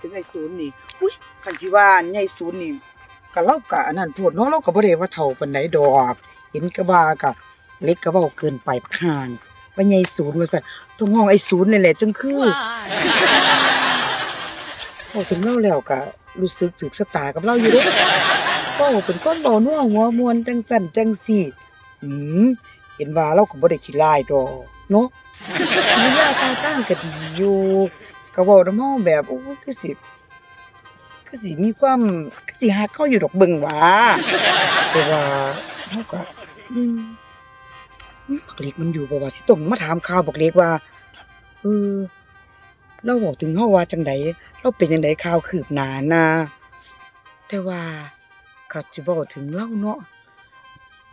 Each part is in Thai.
ถึงไอ้ศูนย์นี่อุ้ยคันสิว่าอันใหญ่ศูนย์นี่ก็เล่ากะอันนั้นพูดเนาะเราก็บ่ได้ว่าเฒ่าปานใดดอกเห็นก็ว่าก็เล็กก็เว้าเกินไปพักห่างว่าใหญ่ศูนย์ว่าซั่นต้องห้องไอ้ศูนย์นี่แหละจังคือพอถึงเล่าแล้วก็รู้สึกถึกสตากับเราอยู่เด้เว้าเป็นคนเว้านัวหัวมวนจังสั่นจังซี่อืมเห็นว่าเราก็บ่ได้ขี้ร้ายดอกเนาะกิริยาท่าทางก็ดีอยู่ ก็เว้านำเฮาแบบโอ้คือสิคือสิมีความคือสิฮักเขาอยู่ดอกเบิ่งหว่าแต่ว่าเฮาก็อืมอืมบักเล็กมันอยู่บ่ว่าสิต้องมาถามข่าวบักเล็กว่าเออเราบอกถึงเฮาว่าจังไดเราเป็นจังไดข่าวคืบหน้านะแต่ว่าก็สิเว้าถึงเราเนาะ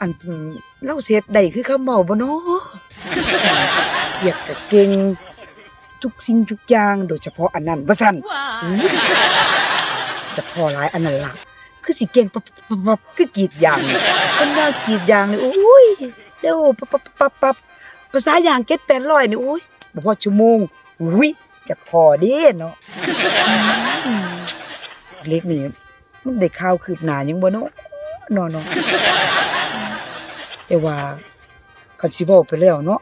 อันเราเฮ็ดได้คือคำเว้าบ่เนาะเรียกก็เก่ง ทุกสิ่งทุกอย่าง โดยเฉพาะอันนั้นว่าซั่นอุ๊ยแต่พอหลายอันนั้นล่ะคือสิเก่งปับปับปับคือกรีดยางเพิ่นว่ากรีดยางนี่โอ้ยเร็วปับปับปับปับภาษายาง7 800นี่โอ้ยบ่พอชั่วโมงอุ้ยจะพอเด้เนาะอืมเล็กนี่มันได้ข่าวคืบหน้ายังบ่เนาะเนาะเนาะแต่ว่าคันสิเว้าไปแล้วเนาะ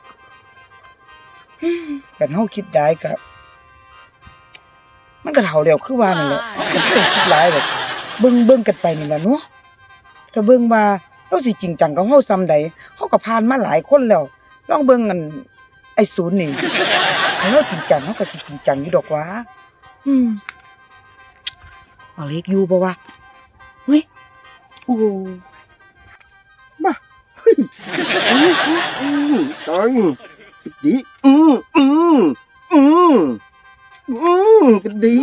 กันเฮาคิดได้ก็มันก็เท่าแล้วคือว่านั่นแหละก็ต้องคิดหลายแบบเบิ่งเบิ่งกันไปนี่ล่ะเนาะถ้าเบิ่งว่าเราสิจริงจังกับเฮาซำใดเฮาก็ผ่านมาหลายคนแล้วลองเบิ่งอันไอ้ศูนย์นี่ถ้าเราจริงจังเฮาก็สิจริงจังอยู่ดอกว่าอืมเอาเล็กอยู่บ่วะเฮ้ยโอ้อืออืออือตาย ดีอืออืออืออือก็ดี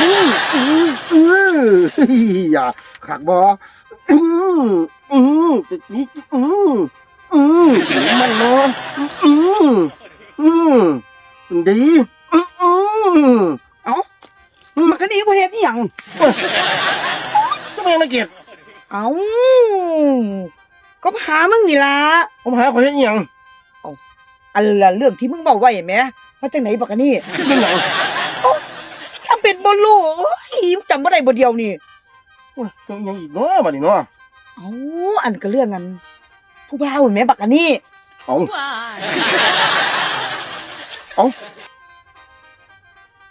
อืออืออือเฮ้ยอย่าขักบ่อืออือก็ดีอืออือมันเนาะอืออือดีอืออือเอ้ามันก็ดีบ่เฮ็ดอีหยังก็ไม่ละเกียดเอ้าก็หามึงนี่ละผมหาคนเฮ็ดอีหยัง อันละเรื่องที่มึงเบาไว้แหมว่าจังไหนบักอันนี่เรื่องหยังทำเป็นบ่รู้โอ้ยจำบ่ได้บ่เดียวนี่โอ้ยเรื่องหยังอีกเนาะบัดนี้เนาะเอ้าอันก็เรื่องอันผู้บ่าวแหมบักอันนี่เอา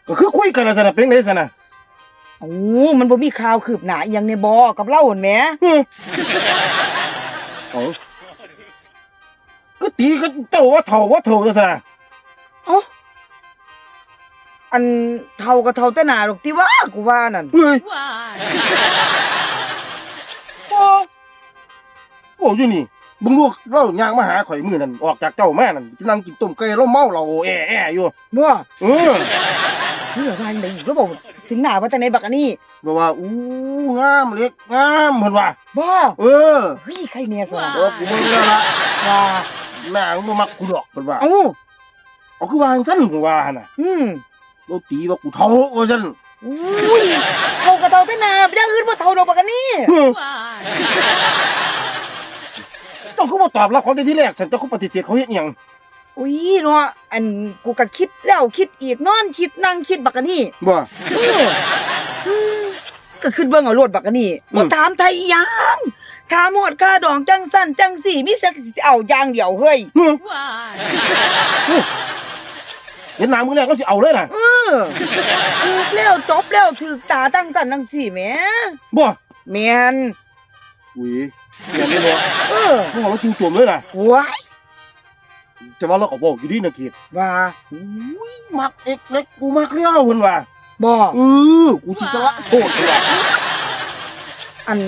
ก็คือคุยกันแล้วซั่นน่ะเป็นไดซั่นน่ะเอ้ามันบ่มีข่าวคืบหน้าอีหยังในบ่กับเราหั่นแหม เอา ก็ตีก็เจ้าว่าเฒ่าว่าเฒ่าจังซั่นน่ะเอ้าอันเท่าก็เท่าแต่หน้าดอกติว่ากูว่านั่นเฮ้ยโอ้โอ้อยู่นี่บึงลูกเราย่างมาหาข่อยมื้อนั้นออกจากเจ้ามานั่นกำลังกินต้มไก่เราเมาเราแอ่แอ่อยู่บ่เออนี่เหลือว่าจังไดอีกแล้วบอกถึงหน้าว่าจังไดบักอันนี่บอกว่าอู้งามเล็กงามเพิ่นว่าบ่เออเฮ้ยใครเนี่ยซะเออกูเบิ่งแล้วล่ะว่า หน้ามึงบ่มักกูดอกเพิ่นว่าเอ้าเอาคือว่าจังซั่นกูว่าหั่นน่ะอืมเราตีว่ากูเฒ่าว่าซั่นอุ้ยเท่ากับเท่าแต่หน้าบ่อย่างอื่นบ่เท่าดอกบักอันนี่เออเจ้าคือบ่ตอบรับเขาในที่แรกฉันเจ้าคือปฏิเสธเขาเฮ็ดหยังอุ้ยเนาะอันกูก็คิดแล้วคิดอีกนอนคิดนั่งคิดบักอันนี่บ่ เอออืมก็ขึ้นเบิ่งเอาโลดบักอันนี่อืมบ่ถามไทยอีหยัง ถามหมดค่าดองจังสั้นจังสี่มีเซ็กสิเอาอย่างเดียวเฮ้ยเออเห็นหน้ามือแรกก็สิเอาเลยน่ะเออถูกแล้วจบแล้วถูกตาตั้งสันจังสี่แหมบ่แม่นอุ้ยอย่าเล่นเนาะเออมึงเอาจู่โจมเลยน่ะว้ายแต่ว่าเราก็บอกอยู่ดีนะเกดว่าอุ้ยมักเอกเล็กกูมักเลี้ยวเพิ่นว่าบ่เออกูสิสละโสดเพิ่นว่า อัน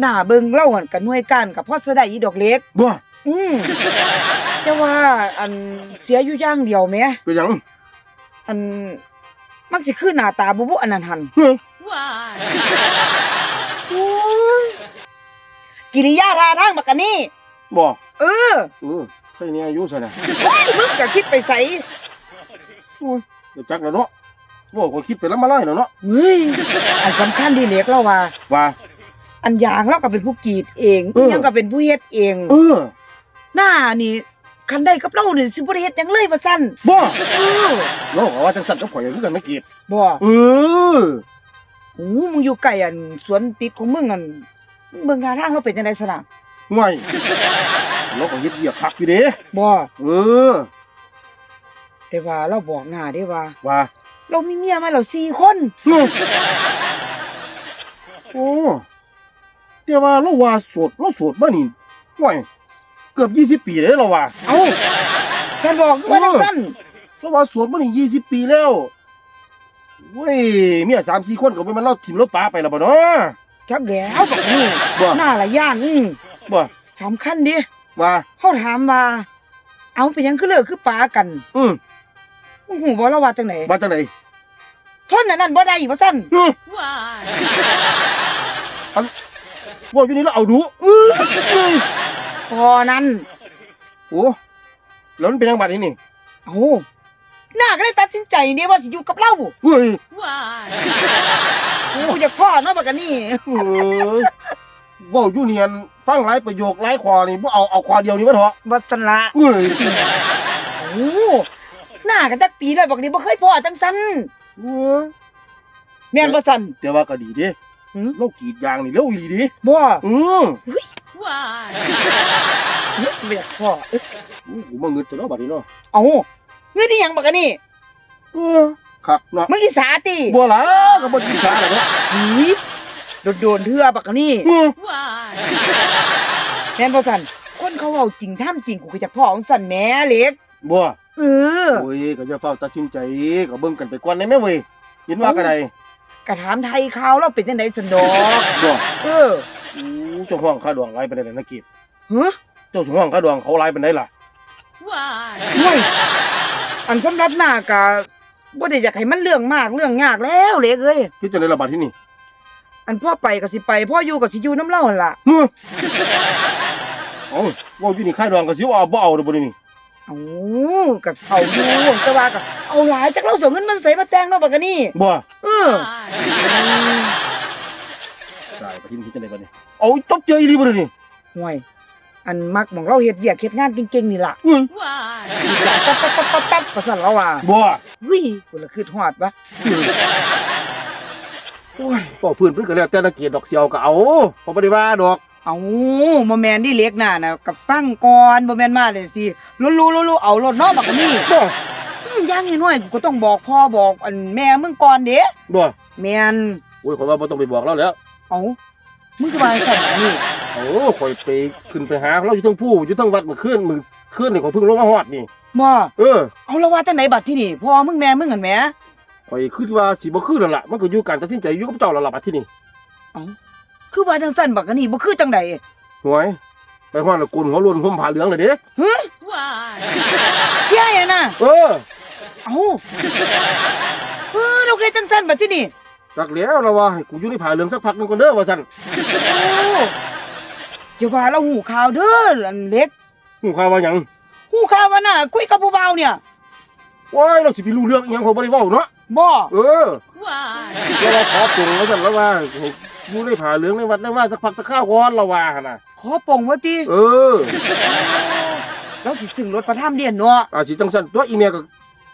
หน้าเบิ่งเล่าหั่นก็หน่วยการกับพ่อสะได้อีดอกเล็ก บ่อืมแต่ว่าอันเสียอยู่อย่างเดียวแหมเป็นหยังอันมันสิคือหน้าตาบุบุอันนั้นหันเฮ้ยกิริยาท่าทางบักอันนี่บ่เออเออใช่เนี่ยอายุซะนะโอ้ยมึงจะคิดไปใส่เดี๋ยวจักแล้วเนาะบ่ก็คิดไปแล้วมาไล่แล้วเนาะเฮ้ยอันสำคัญดีเล็กเราว่าว่า อันยางเราก็เป็นผู้กรีดเองเออ ยังก็เป็นผู้เฮ็ดเอง เออหน้านี่คันได้กับเรานี่สิบ่ได้เฮ็ดหยังเลยว่าซั่นบ่เออเราก็ว่าจังสั่นกับข่อยคือกันไม่กีดบ่เออโอ้มึงอยู่ใกล้อันสวนติดของมึงอันมึงเบิ่งท่าทางเราเป็นจังได๋ซะนะห่วยเราก็เฮ็ดเวียกคักอยู่เด้บ่เออ แต่ว่าเราบอกหน้าเด้ว่า ว่าเรามีเมียมาแล้ว4คนเออโอ้ แต่ว่าเราว่าโสดเราโสดมานี่ห่วยเกือบ 20 ปีแล้วเราว่า เอ้าฉันบอกคือว่าจังซั่นเราว่าโสดมานี่ 20 ปีแล้วเว้ยเมีย3-4คนก็บ่แม่นเราถิ่มเราปาไปแล้วบ่เนาะจักแล้วบอกนี่บ่หน้าละย่านอือบ่สำคัญดิว่าเฮาถามว่าเอาเป็นหยังคือเลิกคือปากัน อืมมึงหูบ่เราว่าจังได๋ว่าจังได๋ทนอันนั้นบ่ได้ว่าซั่นเออ ว่าอยู่นี่เราเอาดูอื้อเอ้ยพอนั้นโอ้แล้วมันเป็นยังบัดนี้นี่เอาหน้าก็เลยตัดสินใจเนี่ยว่าสิอยู่กับเราเฮ้ยกูอยากพ่อเนาะบักอันนี่เอ้ยเว่าอยู่เนียนฟังหลายประโยคหลายคอนี่บ่เอาเอาคอเดียวนี่มาเถอะบ่ซั่นละเฮ้ยโอ้หน้าก็จักปีแล้วบักนี้บ่เคยพ่อจังซั่นเอ้ยแม่นบ่ซั่นแต่ว่าก็ดีเด้ หืม เรากรีดยางนี่เร็วอีหลีเดิบ่อือเฮ้ยบ่อยากพ่อเอ้ยอู้หูมาเงินตัวเนาะบัดนี้เนาะเอาเงินนี่หยังบักอันนี่เออคักเนาะมึงอีสาติบ่ล่ะก็บ่กินสาแล้วเนาะหืยโดนๆเทื่อบักอันนี่เออแม่นบ่ซั่นคนเขาเว้าจริงท่ามจริงกูก็จะพ่อของซั่นแหม่เล็กบ่เออ โอ้ยก็จะเฝ้าตัดสินใจก็เบิ่งกันไปก่อนได้แม่เว้ยเห็นว่าก็ได้ กระถามไทยข่าวเราเป็นจังไดสันดอกบ่เอออู้เจ้าห้องค่าดวงหลายปานใดล่ะนักกีฬฮะเจ้าห้องค่าดวงเขาหลายปานใดล่ะห่วยอันสำหรับหน้ากะบ่ได้อยากให้มันเรื่องมากเรื่องยากแล้วเล็กเอ้ยที่จะได้ระบาดที่นี่ อันพ่อไปก็สิไปพ่ออยู่ก็สิอยู่น้ำเล่าหั่นล่ะเฮ้อเอาเว่าอยู่นี่ค่ายดองก็สิว่าเอาบ่เอาเด้อบ่นี่ เอ้าก็เอาอยู่แต่ว่าก็เอาหลายจากเราส่งเงินมันใส่มาแต่งเนาะบักกะนี่บ่เออได้ไปที่นี่จังได๋บัดนี้เอาจบเจออีหลีบ่นี่ห่วยอันมักหมองเราเฮ็ดเวียกเฮ็ดงานเก่งๆนี่ล่ะเอ้ยอีกอย่างปั๊บปั๊บปั๊บปั๊บปั๊บว่าซั่นเราว่าบ่อุ้ยกูละคือฮอดวะโอ้ยบ่เพื่อนเพิ่นก็แล้วแต่นักเกียรติดอกเสียวก็เอาบ่บ่ได้ว่าดอก เอาบ่แม่นดิเล็กน่ะนะกับฟังก่อนบ่แม่นมาเลยสิรู้ๆๆๆเอารถเนาะบักกะนี่บ่อืมอย่างน้อยๆกูก็ต้องบอกพ่อบอกอันแม่มึงก่อนเด้บ่แม่นโอ้ยข่อยว่าบ่ต้องไปบอกเราแล้วเอามึงคือว่าจังซั่นอันนี้โอ้ข่อยไปขึ้นไปหาเราอยู่เทั้งผู้อยู่เทั้งวัดเมื่อคืนมื้อคืนนี่ข่อยเพิ่งลงมาฮอดนี่บ่เออเอาแล้วว่าจังไหนบัดที่นี่พ่อมึงแม่มึงหั่นแหมข่อยคิดว่าสิบ่คือแล้วล่ะมันก็อยู่การตัดสินใจอยู่กับเจ้าแล้วล่ะบัดที่นี่ คือว่าจังซั่นบักอันนี้บ่คือจังไดหวยไปฮอดแล้วโกนหัวโล้นห่มผ้าเหลืองเลยเด้เที่ยอะน่ะเออเอาเออเราเคยจังซั่นบัดที่นี่จักแล้วเราว่าให้กูอยู่ในผ้าเหลืองสักพักหนึงก่อนเด้อว่าซั่นโอ้จะว่าเราหูข่าวเด้ออันเล็กหูข่าวว่าหยังหูข่าวว่าน่ะคุยกับผู้เบาเนี่ยว้ายเราสิไปรู้เรื่องอีหยังเขาบ่ได้เว้าเนาะบ่ เออ เราว่าขอปรุงว่าซั่นแล้วว่าให้ อยู่ในผ้าเหลืองในวัดในว่าสักพักสักข้าวก่อนเราว่าหั่นน่ะ ขอปลงว่าติเออเราสิซึ่งรถประทับเดียนเนาะอาสิจังซั่นตัวอีเมียก็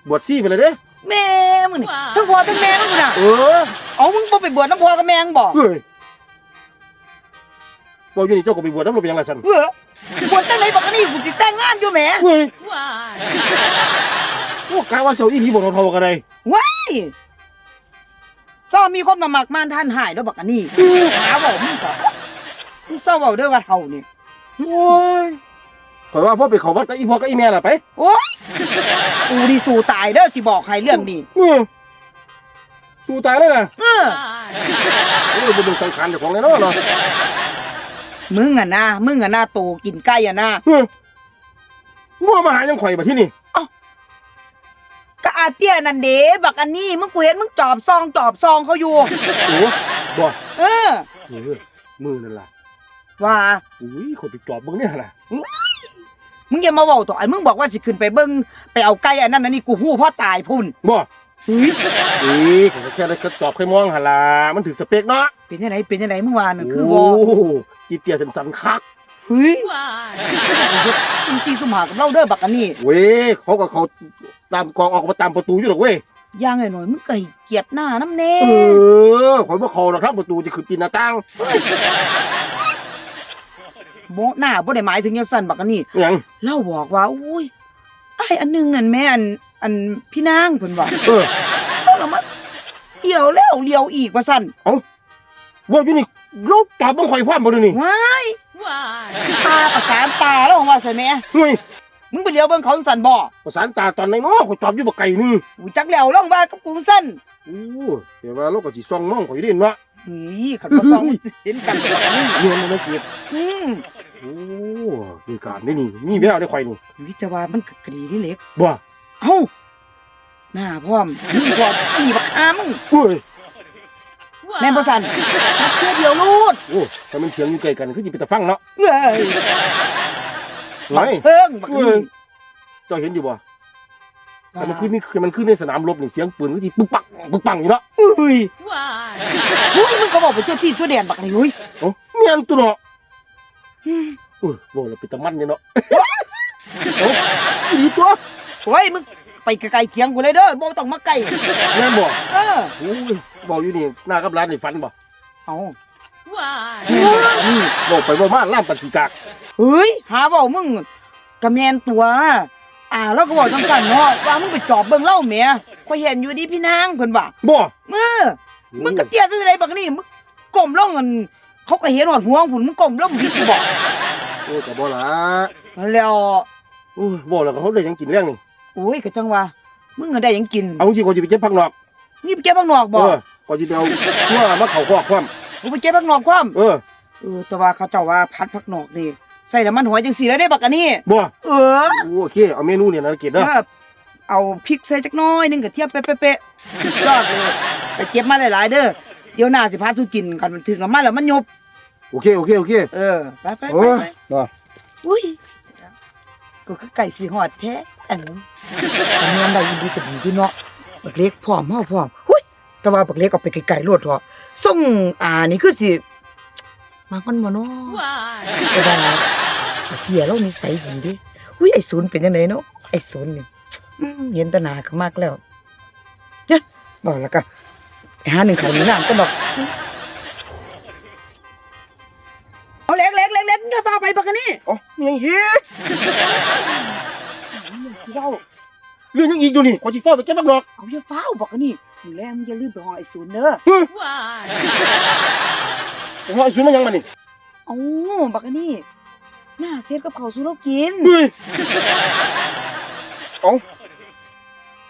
บวชซี่ไปเลยเด้แม่มึงนี่ทั้งพ่อทั้งแม่มึงพุ่นน่ะเออเอามึงบ่ไปบวชน้ำพ่อกับแม่มึงบ่เฮ้ยบ่อยู่นี่เจ้าก็ไปบวชนำเราเป็นหยังล่ะซั่นเออบวชจังไหนบักอันนี้กูสิแต่งงานอยู่แหมเฮ้ยโอ้กะว่าเสียวอีหลีบ่เท่าๆกันได้ว้าย ซ้อมีคนมามักมานท่านหายแล้วบักอันนี้หาบอกมึงก็มึงเศร้าเว้าเด้อว่าเฮานี่โอ้ยข่อยว่าพ่อไปเข้าวัดกับอีพ่อกับอีแม่ล่ะไปโอ๊ยกูนี่สู้ตายเด้อสิบอกใครเรื่องนี้เออสู้ตายเลยน่ะเออโอ้ยบ่เป็นสังขารเจ้าของแน่นอนเนาะมึงอะนะมึงอะนะโตกินไก่อะนะเฮ้ยว่ามาหายังข่อยบัดที่นี่ ก็อาเตี้ยนั่นเด้บักอันนี้มึงกูเห็นมึงจอบซองจอบซองเขาอยู่ โอ้บ่เออเออมือนั่นล่ะว่าอุ้ยข่อยไปจอบเบิ่งเนี่ยล่ะมึงอย่ามาเว้าต่อไอ้มึงบอกว่าสิขึ้นไปเบิ่งไปเอาไก่อันนั้นอันนี้กูฮู้พ่อตายพุ่นบ่เฮ้ยนี่ข่อยก็แค่ได้แค่จอบแค่มองหั่นล่ะมันถึงสเปคเนาะเป็นจังไดเป็นจังไดมึงว่านั่นคือบ่โอ้อีเตียสันๆคัก เฮ้ยเฮ็ดซุ่มซี่ซุ่มหากับเราเด้อบักอันนี้เว้ยเขาก็เขาตามกองออกมาตามประตูอยู่หรอกเว้ยอย่างหน่อยๆมึงก็ให้เกียรติหน้าน้ำแน่เออข่อยบ่เขาหรอกครับประตูจะขึ้นปีนหน้าต่างบ่หน้าบ่ได้หมายถึงจังซั่นบักอันนี้หยังเล่าบอกว่าอุ้ยไอ้อันหนึงนั่นแม่อันอันพี่นางเพิ่นว่าเออเอาละมาเดี่ยวแล้วเลี้ยวอีกว่าซั่นว่าอยู่นี่เราตอบบังข่อยพร้อมบ่เดี๋ยวนี้ว้าย ตาประสานตาแล้วว่าซั่นแหม่เฮ้ยมึงไปเลี้ยวเบิ่งเขาจังซั่นบ่ประสานตาตอนไหนเนาะข่อยตอบอยู่บ่ไกลนึงกูจักแล้วลองว่ากับกูซั่นโอ้เดี๋ยวว่าเราก็สิส่องมองข่อยเด่นเนาะนี่คันบ่ซ่องมันสิเห็นกันตลอดนี่เรียนมาเก็บอืมโอ้นี่การนี่นี่มีแววได้ข่อยนี่วิจว่ามันก็กดีนี่เล็กบ่เอ้าหน้าพร้อมมึงพร้อมตีบักหามึงเว้ย แม่นบ่ซั่นจับเที่ยวเดียวลูดโอ้ถ้ามันเถียงอยู่ไกลกันคือสิไปตะฟังเนาะเอ้ยไหนบักเทิงบักนี่เจ้าเห็นอยู่บ่แต่มันคือนี่คือมันคือในสนามรบนี่เสียงปืนก็สิปึ๊กปักปึ๊กปังอยู่เนาะเอ้ยอุ้ยมึงก็บอกไปทั่วที่ทั่วแดนบักนี่เฮ้ยเอ้าเมียนตัวเนาะอืมโอ้ยบ่แล้วเป็นตะมันเนี่ยเนาะเอ้าอีหลีตัวโอ้ยมึง ไปไกลๆเคียงกูเลยเด้อบ่ต้องมาใกล้แม่นบ่เออโอ้ยบอกอยู่นี่หน้ากับร้านนี่ฟันบ่เอาแม่นบ่นี่บอกไปบ่มาล่ามปันทีกากเฮ้ยหาเว้ามึงกะแม่นตัว อ่าแล้วก็บอกจังซั่นเนาะว่ามึงไปจอบเบิ่งเล่าแหม่ข่อยเห็นอยู่ดิพี่นางเพิ่นว่าบ่เออมึงก็เตี้ยซะได้บักนี่มึงก้มลงอันเขาก็เห็นหอดหัวของพุ่นมึงก้มลงผิดอยู่บ่โอ้ยก็บ่ล่ะแล้วโอ้ยบ่แล้วก็เขาได้หยังกินเรื่องนี่ โอ้ยก็จังว่ามึงก็ได้หยังกินเอาจริงๆก็สิไปเก็บผักนอกนี่ไปเก็บข้างนอกเอบ่อก็สิไปเอาหัวมาเข้าคอกพร้อมกูไปเก็บข้างนอกความเออเออแต่ว่าเขาเจ้าว่าพัดผักนอกนี่ใส่น้ำมันหอยจังสีแล้วได้บักอันนี้ บ่เออโอเคเอาเมนูเนี่ยนะเกดเด้อเออเอาพริกใส่จักหน้อยหนึงกระเทียมเป๊ะๆๆสุดยอดเลยไปเก็บมาหลายๆเด้อเดี๋ยวหน้าสิพาสู้กินกันมันถึงน้ำมันแล้วมันยบโอเค โอเค โอเคเออไปไปโอ้ไปยไปอุ้ยกูก็ไก่สีหอดแท้อัน ทำงานได้ดีก็ดีด้วยเนาะบักเล็กพร้อมเฮาพร้อมหุ้ยแต่ว่าบักเล็กเอาไปไกลๆโลดเถอะส่งอ่านี่คือสิมาคนบ่เนาะแต่ว่าไอ้เตี้ยเรานิสัยดีเดิอุ้ยไอ้ศูนย์เป็นยังไงเนาะไอ้ศูนย์นี่อืมเห็นแตหนาเขามากแล้วเนี่ยบอกแล้วก็ไปหาหนึ่งเขาหนึ่งน้ำก็บอกเอาเล็กเล็กเล็กเล็กอย่าฟ้าไปบักอันนี่เอ๋อมีหยังอีกเรา เรื่องหยังอีกอยู่นี่ขอสิฟ้าไปเก็บผักนอกเอาอย่าฟ้าวบักอันนี่อยู่แล้วมึงอย่าลืมไปห้องไอ้ศูนย์เด้อผมว่าไอ้ซุนมันยังมานี่เอาบักอันนี่หน้าเซฟกับเขาวสู้เรากิน เฮ้ยเอ้า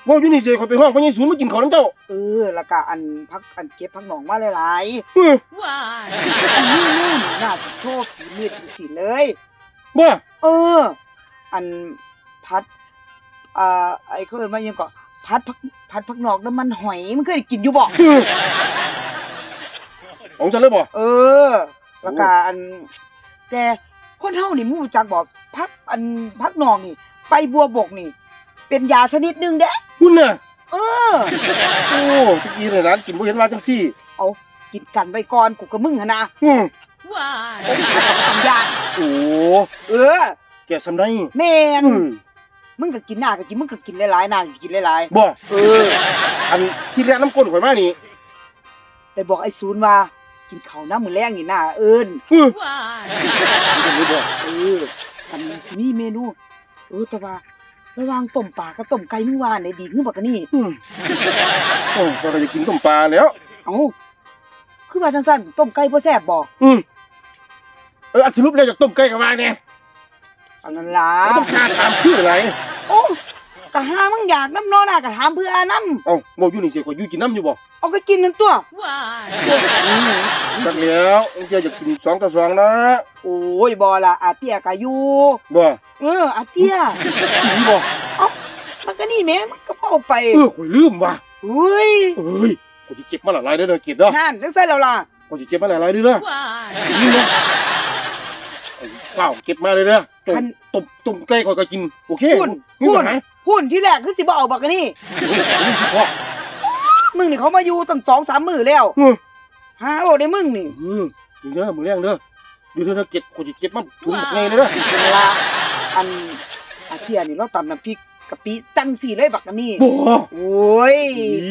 ว่าอยู่นี่สิขอยไปห้องเพราะยังซุนมากินข้าวน้ำเจ้าเออแล้วก็อันพักอันเก็บพักหนองมาหลายๆเฮ้ยอันนี้นู่นน่าสิโชคดีมืดจริงสิเลยบ่เออ อันพัด อ่าไอ้เขาเอิ้นว่าหยังก็พัดพักพัดพักนอกน้ำมันหอยมันเคยได้กินอยู่บ่เฮ้ยของฉันเลยบ่ เออ แล้วก็อัน แต่คนเฮานี่มู้จักบอกพักอันพักนอกนี่ ไปบัวบกนี่ เป็นยาชนิดหนึงเด้คุณน่ะ เออ โอ้ตะกี้ในร้านกินบ่เห็นว่าจังซี่ กินกันไว้ก่อนกูกับมึงหั่นนะอืมองค์ขาดกับยานโอ้ เออ แกสำได้แม่น อืม มึงก็กินหน้าก็กินมึงก็กินหลายๆหน้าก็กินหลายบ่ๆเออ อันที่แรกน้ำก้นข่อยมานี่ไปบอกไอ้ศูนย์ว่า กินข้าวน้ำมือแรงนี่หน้าเอิญเฮ้ยมันจะไม่บ่เอออันนี้สิมีเมนู เออแต่ว่าระหว่างต้มปลากับต้มไก่มึงว่าไหนดีขึ้นบักกะนี่อืมโอ้ยเราก็จะกินต้มปลาแล้ว เอ้าคือว่าจังซั่นต้มไก่บ่แซ่บบ่อืมเอออันสรุปแล้วจากต้มไก่กับมาเนี่ยอันนั้นล่ะ ต้องคาถามคืออะไร โอ้ก็หามึงอยากน้ำนอนน่ะก็ถามเพื่อน้เอ้าบ่อยู่นี่สิข่อยอยู่กินน้ำอยู่บ่ำเอาไปกินนั่นตัวอืมจักแล้วเดี๋ยวจะกินสองต่อสองนะโอ้ยบ่ล่ะอาเตี้ยก็อยู่บ่เอออาเตี้ยอีนี่บ่มันก็นี่แหม่มันก็เอาไปเออข่อยลืมว่ะอุ้ยเอ้ยข่อยสิเก็บมาหลายๆเด้อเด้อเก็บเด้อนั่นจังซั่นแล้วล่ะข่อยสิเก็บมาหลายๆเด้อเด้อนี่เนาะเอา เฝ้าเก็บมาเลยเด้อต้มคันต้มต้มไก่ข่อยก็กินโอเคพูนมีพูปันญหาพูนที่แรกคือสิบ่เอาบักกะนี่เฮ้ยเอาลูกพี่พ่อมึงนี่เขามาอยู่ตั้งสองสามมือแล้วอืมหาโอ้ได้มึงนี่อืมกินเด้อมื้อแรงเด้อเดี๋ยวเธอเก็บกูจะเก็บมาถุงไงเลยเด้อเวลาอันอาเตียนี่เราตำน้ำพริกกะปิจังสี่เลยบักอันนี่บ่โอ้ย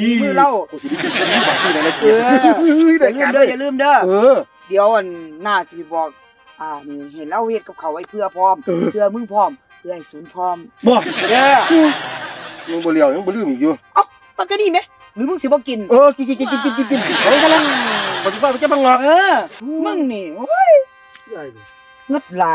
ฝีมือเรากูจะได้กินบักนี่นะเอออย่าลืมเด้ออย่าลืมเด้อเออเดี๋ยวอันหน้าสิบอก อ่านี่เห็นเราเฮ็ดกับเขาวไว้เพื่อพร้อม เออ เพื่อมึงพร้อมเพื่อให้ศูนย์พร้อมบ่เด้อยังบ่เลี้ยวยังบ่ลืมอีกอยู่เอ้ามันก็นี่ไหมหรือมึงสิบ่กิน เออ กินกินกินกินกินกินกินเอาซะละบ่สิว่าไปเก็บบังงอกเออ มึงนี่โอ้ยงึดหล